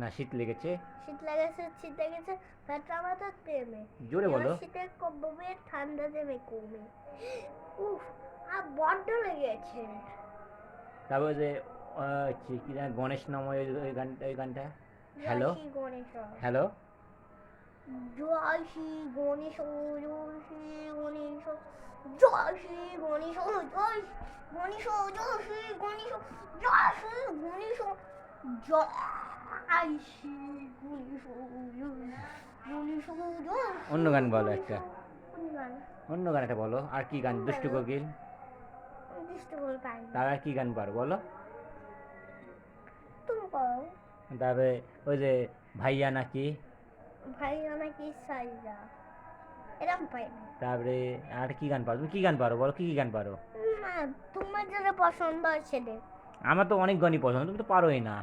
না শীত লেগেছে। শীত লেগেছে শীত লেগেছে তো প্রেমে। জোরে বলো। শীতে কমবে ঠান্ডা দেবে কমে। উফ আর বড্ড লেগেছে। তারপর যে কি গণেশ নাম ওই গানটা ওই গানটা। হ্যালো গণেশ। হ্যালো জয় শ্রী গণেশ জয় শ্রী গণেশ জয় শ্রী গণেশ জয় গণেশ জয় শ্রী গণেশ জয় শ্রী গণেশ অন্য গান বলো একটা। অন্য গান। একটা বলো। আর কি গান? দুষ্টু কোকিল। তার আর কি গান পারো? বলো। তারপরে ওই যে ভাইয়া নাকি? ভাই আমাকে সাইজা। এরকম পাই তারপরে আর কি গান পারো? তুমি কি গান পারো? বলো কি কি গান পারো? তোমার যেটা পছন্দ আছে রে আমার তো অনেক গানই পছন্দ তুমি তো পারোই না।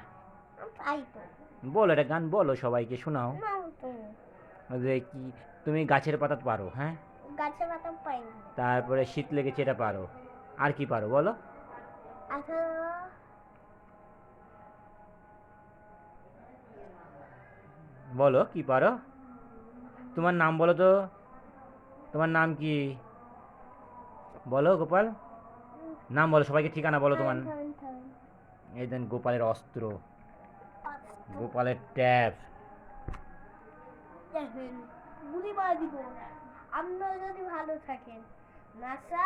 বলো একটা গান বলো সবাইকে শোনাও। যে কি তুমি গাছের পাতা পারো হ্যাঁ? গাছে পাতা পাই তারপরে শীত লেগেছে এটা পারো। আর কি পারো বলো? আচ্ছা। বলো কি পারো? তোমার নাম বলো তো। তোমার নাম কি? বলো গোপাল। নাম বলো সবাইকে ঠিকানা বলো তোমার। এই দেন গোপালের অস্ত্র। গোপালের ট্যাপ। দেখেন গুলি মার দিব আপনারা যদি ভালো থাকেন নাসা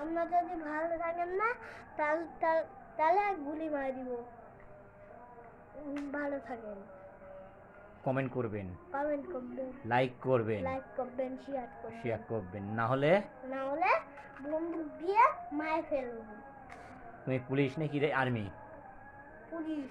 আপনারা যদি ভালো থাকেন না তাহলে তাহলে গুলি মার দিব ভালো থাকেন। কমেন্ট করবেন। কমেন্ট করবেন। লাইক করবেন। লাইক করবেন শেয়ার করবেন। শেয়ার করবেন। না হলে না হলে বন্দুক দিয়ে মায়ের ফেলব তুমি পুলিশ নাকি আর্মি? পুলিশ।